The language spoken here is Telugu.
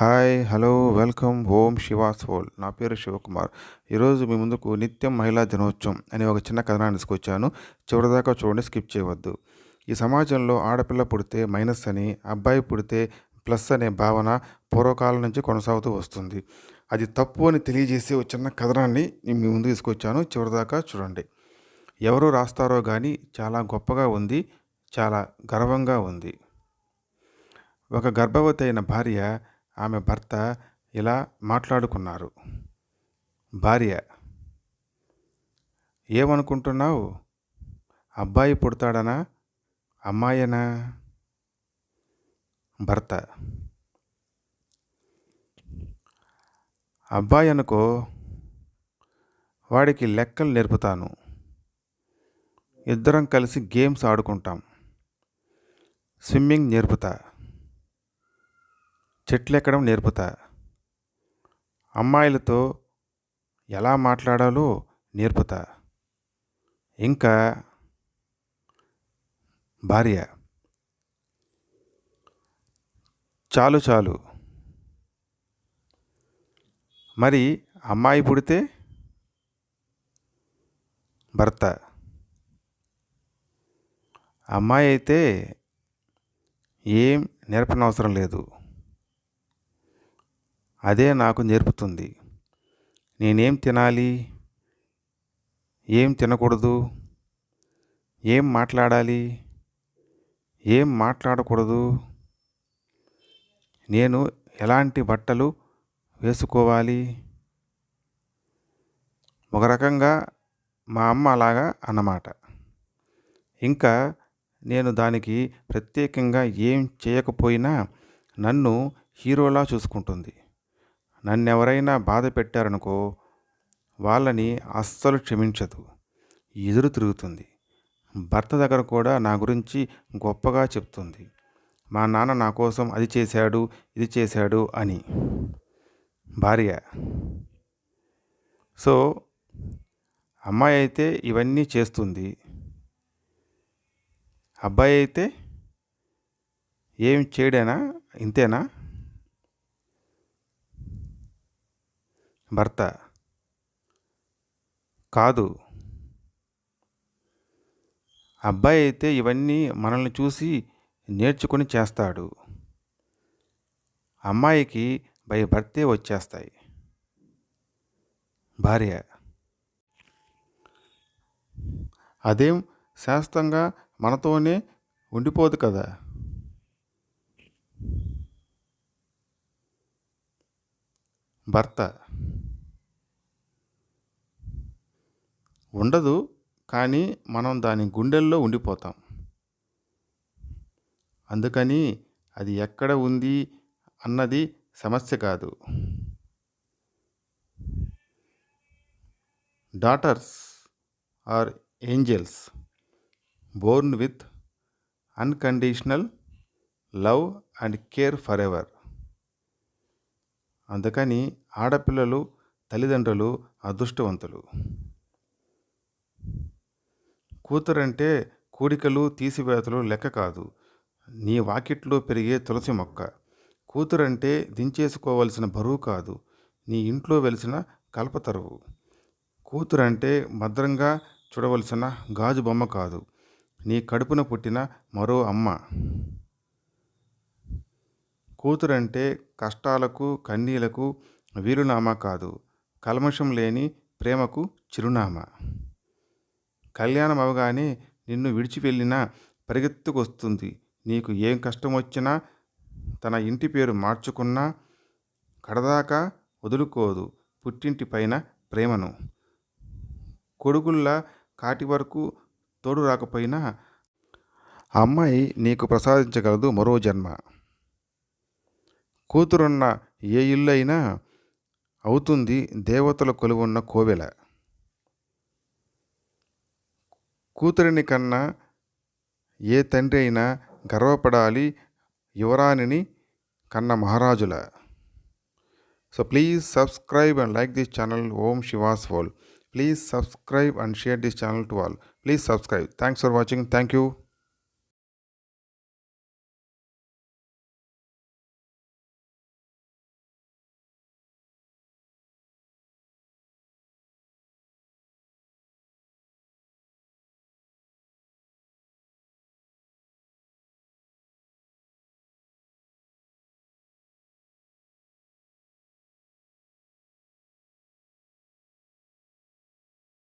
Hi hello welcome Om Shivas whole నా పేరు శివకుమార్. ఈరోజు మీ ముందుకు నిత్యం మహిళా దినోత్సవం అనే ఒక చిన్న కథనాన్ని తీసుకొచ్చాను. చివరిదాకా చూడండి స్కిప్ చేయవద్దు. ఈ సమాజంలో ఆడపిల్ల పుడితే మైనస్ అని అబ్బాయి పుడితే ప్లస్ అనే భావన పూర్వకాలం నుంచి కొనసాగుతూ వస్తుంది. అది తప్పు అని తెలియజేసే ఒక చిన్న కథనాన్ని నేను మీ ముందు తీసుకొచ్చాను. చివరిదాకా చూడండి. ఎవరు రాస్తారో కానీ చాలా గొప్పగా ఉంది చాలా గర్వంగా ఉంది. ఒక గర్భవతి అయిన భార్య ఆమె భర్త ఇలా మాట్లాడుకున్నారు. భార్య ఏమనుకుంటున్నావు? అబ్బాయి పుడతాడనా? అమ్మాయేనా? భర్త అబ్బాయి అనుకో వాడికి లెక్కలు నేర్పుతాను. ఇద్దరం కలిసి గేమ్స్ ఆడుకుంటాం. స్విమ్మింగ్ నేర్పుతా. చెట్లు ఎక్కడం నేర్పుతా. అమ్మాయిలతో ఎలా మాట్లాడాలో నేర్పుతా. ఇంకా భార్య. చాలు చాలు. మరి అమ్మాయి పుడితే? భర్త. అమ్మాయి అయితే ఏం నేర్పనవసరం లేదు. అదే నాకు నేర్పుతుంది. నేనేం తినాలి? ఏం తినకూడదు? ఏం మాట్లాడాలి? ఏం మాట్లాడకూడదు? నేను ఎలాంటి బట్టలు వేసుకోవాలి? ఒక రకంగా మా అమ్మ అలాగా అన్నమాట. ఇంకా నేను దానికి ప్రత్యేకంగా ఏం చేయకపోయినా నన్ను హీరోలా చూసుకుంటుంది. నన్నెవరైనా బాధ పెట్టారనుకో వాళ్ళని అస్సలు క్షమించదు. ఎదురు తిరుగుతుంది. భర్త దగ్గర కూడా నా గురించి గొప్పగా చెప్తుంది. మా నాన్న నా కోసం అది చేశాడు ఇది చేశాడు అని. భార్య. సో అమ్మాయి అయితే ఇవన్నీ చేస్తుంది. అబ్బాయి అయితే ఏం చేయడేనా? ఇంతేనా? భర్త. కాదు. అబ్బాయి అయితే ఇవన్నీ మనల్ని చూసి నేర్చుకొని చేస్తాడు. అమ్మాయికి భయభర్తే వచ్చేస్తాయి. భార్య. అదేం శాస్త్రంగా మనతోనే ఉండిపోదు కదా. భర్త. ఉండదు కానీ మనం దాని గుండెల్లో ఉండిపోతాం. అందుకని అది ఎక్కడ ఉంది అన్నది సమస్య కాదు. Daughters are angels born with unconditional love and care forever అందుకని ఆడపిల్లలు తల్లిదండ్రులు అదృష్టవంతులు. కూతురంటే కూడికలు తీసివేతలు లెక్క కాదు. నీ వాకిట్లో పెరిగే తులసి మొక్క. కూతురంటే దించేసుకోవలసిన బరువు కాదు. నీ ఇంట్లో వెలిసిన కల్పతరువు కూతురంటే భద్రంగా చూడవలసిన గాజు బొమ్మ కాదు. నీ కడుపున పుట్టిన మరో అమ్మ. కూతురంటే కష్టాలకు కన్నీలకు వీరునామా కాదు. కల్మషం లేని ప్రేమకు చిరునామా. కళ్యాణం అవగానే నిన్ను విడిచి వెళ్ళినా పరిగెత్తుకొస్తుంది. నీకు ఏం కష్టం వచ్చినా తన ఇంటి పేరు మార్చుకున్నా కడదాకా వదులుకోదు పుట్టింటి పైన ప్రేమను. కొడుకుల్లా కాటి వరకు తోడు రాకపోయినా అమ్మాయి నీకు ప్రసాదించగలదు మరో జన్మ. కూతురున్న ఏ ఇల్లు అయినా అవుతుంది దేవతల కొలువున్న కోవెల. కూతురిని కన్నా ఏ తండ్రి అయినా గర్వపడాలి యువరాణిని కన్న మహారాజుల. So please subscribe and like this channel Om Shivas whole please subscribe and share this channel to all please subscribe thanks for watching thank you